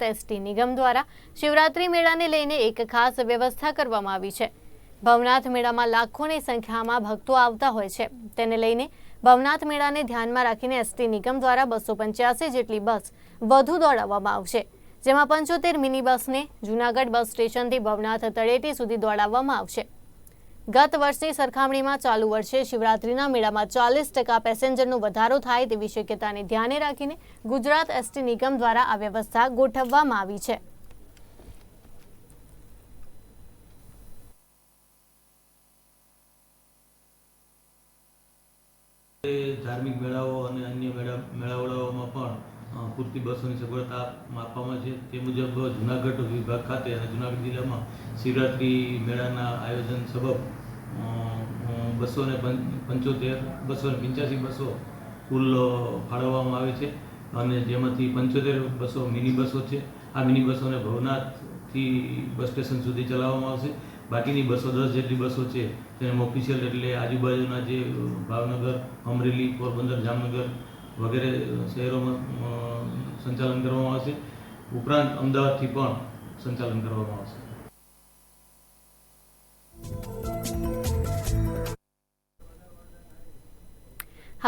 ST નિગમ દ્વારા શિવરાત્રી મેળાને લઈને એક ખાસ વ્યવસ્થા કરવામાં આવી છે. ભવનાથ મેળામાં લાખોની સંખ્યામાં ભક્તો આવતા હોય છે. તેને લઈને ભવનાથ મેળાને ધ્યાનમાં રાખીને એસટી નિગમ દ્વારા બસો પંચ્યાસી જેટલી બસ વધુ દોડાવવામાં આવશે. જેમાં પંચોતેર મિની બસને જૂનાગઢ બસ સ્ટેશનથી ભવનાથ તળેટી સુધી દોડાવવામાં આવશે. ગત વર્ષની સરખામણીમાં ચાલુ વર્ષે શિવરાત્રીના મેળામાં ચાલીસ ટકા પેસેન્જરનો વધારો થાય તેવી શક્યતાને ધ્યાને રાખીને ગુજરાત એસટી નિગમ દ્વારા આ વ્યવસ્થા ગોઠવવામાં આવી છે. ધાર્મિક મેળાઓ અને અન્ય મેળા મેળાવડાઓમાં પણ પૂરતી બસોની સગવડતા આપવામાં છે. તે મુજબ જુનાગઢ વિભાગ ખાતે અને જુનાગઢ જિલ્લામાં શિવરાત્રિ મેળાના આયોજન સબબ બસો ને પંચોતેર બસો ને પંચ્યાસી બસો કુલ ફાળવવામાં આવે છે. અને જેમાંથી પંચોતેર બસો મિની બસો છે. આ મિની બસોને ભવનાથથી બસ સ્ટેશન સુધી ચલાવવામાં આવશે. બાકીની બસો દસ જેટલી બસો છે તેને ઓફિશિયલ એટલે આજુબાજુના જે ભાવનગર, અમરેલી, પોરબંદર, જામનગર વગેરે શહેરોમાં સંચાલન કરવામાં આવશે. ઉપરાંત અમદાવાદથી પણ સંચાલન કરવામાં આવશે.